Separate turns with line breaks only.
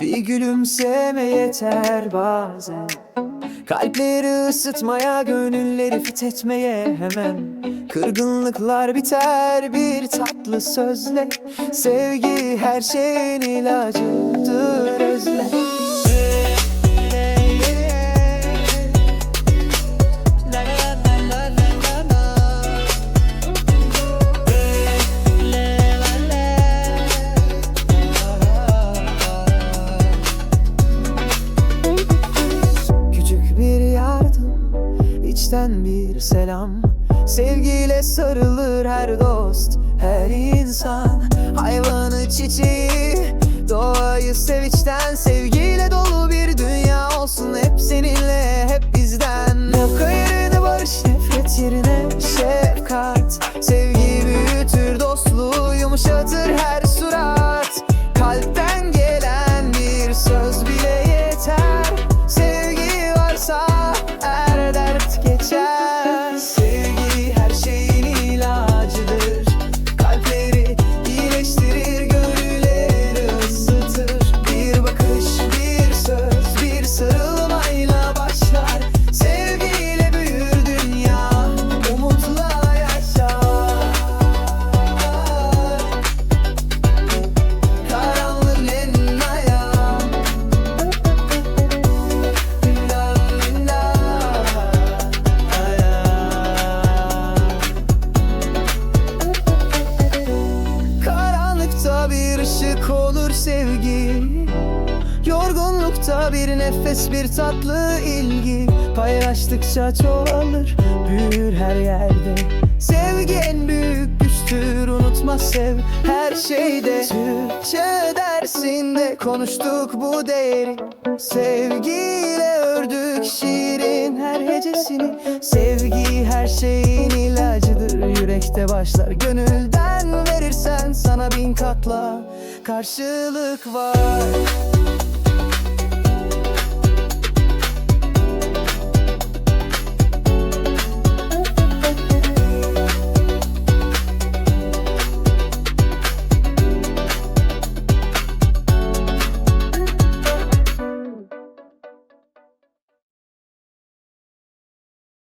Bir gülümseme yeter bazen. Kalpleri ısıtmaya, gönülleri fethetmeye hemen. Kırgınlıklar biter bir tatlı sözle. Sevgi her şeyin ilacıdır özle içten bir selam. Sevgiyle sarılır her dost, her insan. Hayvanı çiçeği, doğayı sev içten Sevgiyle dolu bir dünya olsun hep seninle, Bir ışık olur sevgi. Yorgunlukta bir nefes bir tatlı ilgi. Paylaştıkça çoğalır büyür her yerde. Sevgi en büyük güçtür unutma sev her şeyde. Türkçe dersinde konuştuk bu değeri. Sevgiyle ördük şiirin her hecesini. Sevgi her şeyin ilacıdır Yürekte başlar gönülden sana bin katla karşılık var